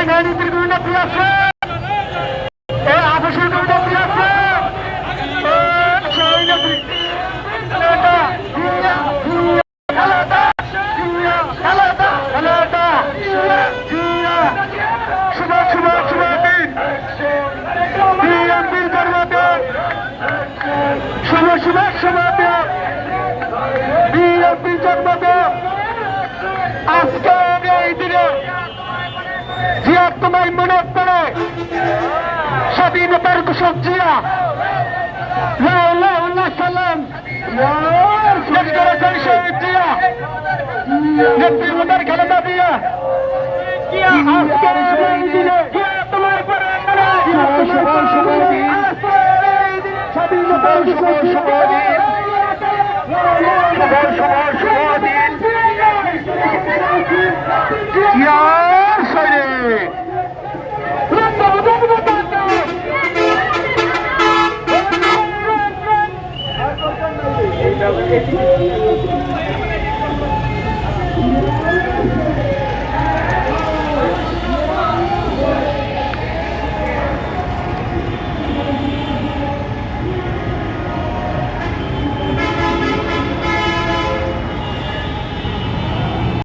মন্ত্রী আছে এ আবাসিক মন্ত্রী আছে এ সৈন্যত্রী খেলাটা জিয়া জিয়া খেলাটা জিয়া খেলাটা খেলাটা জিয়া শুভ শুভ শুভ দিন বিএনপির জন্মদিন শুভ শুভ শুভ দিন বিএনপির জন্মদিন আজকে এই দিনে জিয়া তোমায় মনে করে স্বাধীনতার ঘোষক জিয়া সালাম জিয়া খেলাটা দিয়া স্বাধীনতার শুভ দিন শুভ শুভ শুভ দিন Gracias.